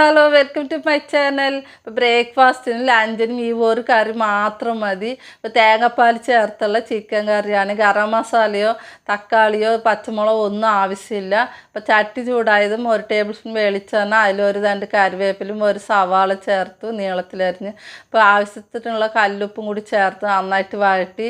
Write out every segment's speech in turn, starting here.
Hello welcome to my channel ഇപ്പോൾ ബ്രേക്ക്ഫാസ്റ്റിനും ലഞ്ചിനും ഈ ഒരു കറി മാത്രം മതി. ഇപ്പോൾ തേങ്ങാപ്പാൽ ചേർത്തുള്ള ചിക്കൻ കറിയാണ്. ഗരം മസാലയോ തക്കാളിയോ പച്ചമുളകോ ഒന്നും ആവശ്യമില്ല. ഇപ്പോൾ ചട്ടി ചൂടായതും ഒരു ടേബിൾ സ്പൂൺ വെളിച്ചെണ്ണ അതിലൊരു രണ്ട് കറിവേപ്പിലും ഒരു സവാള ചേർത്തു നീളത്തിലരിഞ്ഞ് ഇപ്പോൾ ആവശ്യത്തിനുള്ള കല്ലുപ്പും കൂടി ചേർത്ത് നന്നായിട്ട് വഴട്ടി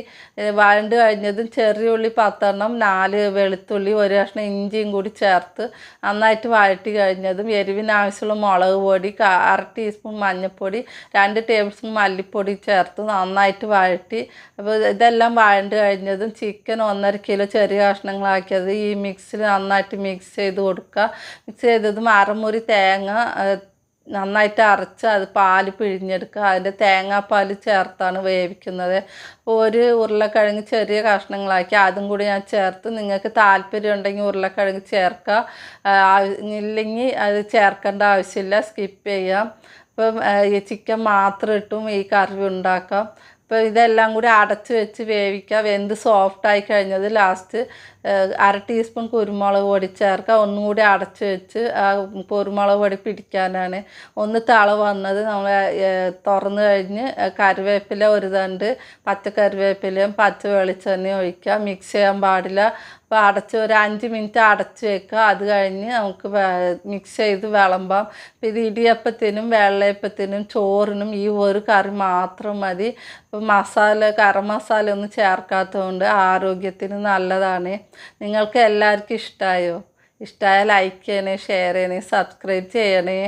വഴണ്ട് കഴിഞ്ഞതും ചെറിയ ഉള്ളി പത്തെണ്ണം നാല് വെളുത്തുള്ളി ഒരു കഷ്ണം ഇഞ്ചിയും കൂടി ചേർത്ത് നന്നായിട്ട് വഴട്ടി കഴിഞ്ഞതും എരിവിന് ആവശ്യമുള്ള മുളക് പൊടി അര ടീസ്പൂൺ മഞ്ഞൾപ്പൊടി രണ്ട് ടേബിൾ സ്പൂൺ മല്ലിപ്പൊടി ചേർത്ത് നന്നായിട്ട് വഴട്ടി അപ്പോൾ ഇതെല്ലാം വഴണ്ട് കഴിഞ്ഞതും ചിക്കൻ ഒന്നര കിലോ ചെറിയ കഷ്ണങ്ങളാക്കിയത് ഈ മിക്സിൽ നന്നായിട്ട് മിക്സ് ചെയ്ത് കൊടുക്കുക. മിക്സ് ചെയ്തതും അരമുറി തേങ്ങ നന്നായിട്ട് അരച്ച് അത് പാൽ പിഴിഞ്ഞെടുക്കുക. അതിന്റെ തേങ്ങാപ്പാൽ ചേർത്താണ് വേവിക്കുന്നത്. ഒരു ഉരുളക്കിഴങ്ങ് ചെറിയ കഷ്ണങ്ങളാക്കി അതും കൂടി ഞാൻ ചേർത്ത് നിങ്ങൾക്ക് താല്പര്യം ഉണ്ടെങ്കിൽ ഉരുളക്കിഴങ്ങ് ചേർക്കുക. ഇല്ലെങ്കിൽ അത് ചേർക്കേണ്ട ആവശ്യമില്ല. സ്കിപ്പ് ചെയ്യാം. ഇപ്പം ആ, ഈ ചിക്കൻ മാത്രം ഇട്ടും ഈ കറി ഉണ്ടാക്കാം അപ്പോൾ ഇതെല്ലാം കൂടി അടച്ച് വെച്ച് വേവിക്കുക. വെന്ത് സോഫ്റ്റായി കഴിഞ്ഞത് ലാസ്റ്റ് അര ടീസ്പൂൺ കുരുമുളക് പൊടി ചേർക്കുക. ഒന്നും കൂടി അടച്ച് വെച്ച് ആ കുരുമുളക് പൊടി പിടിക്കാനാണ്. ഒന്ന് തള വന്നത് നമ്മൾ തുറന്ന് കഴിഞ്ഞ് കറിവേപ്പില ഒരു തണ്ട് പച്ചക്കറിവേപ്പിലയും പച്ച വെളിച്ചെണ്ണയും ഒഴിക്കുക. മിക്സ് ചെയ്യാൻ പാടില്ല. അപ്പോൾ അടച്ച് ഒരു അഞ്ച് മിനിറ്റ് അടച്ച് വെക്കുക. അത് കഴിഞ്ഞ് നമുക്ക് മിക്സ് ചെയ്ത് വിളമ്പാം. അപ്പോൾ ഇത് ഇടിയപ്പത്തിനും വെള്ളയപ്പത്തിനും ചോറിനും ഈ ഒരു കറി മാത്രം മതി. ഇപ്പോൾ മസാല കറം മസാല ഒന്നും ചേർക്കാത്തതുകൊണ്ട് ആരോഗ്യത്തിന് നല്ലതാണ്. നിങ്ങൾക്ക് എല്ലാവർക്കും ഇഷ്ടമായോ ഇഷ്ടമായ ലൈക്ക് ചെയ്യണേ ഷെയർ ചെയ്യണേ സബ്സ്ക്രൈബ് ചെയ്യണേ.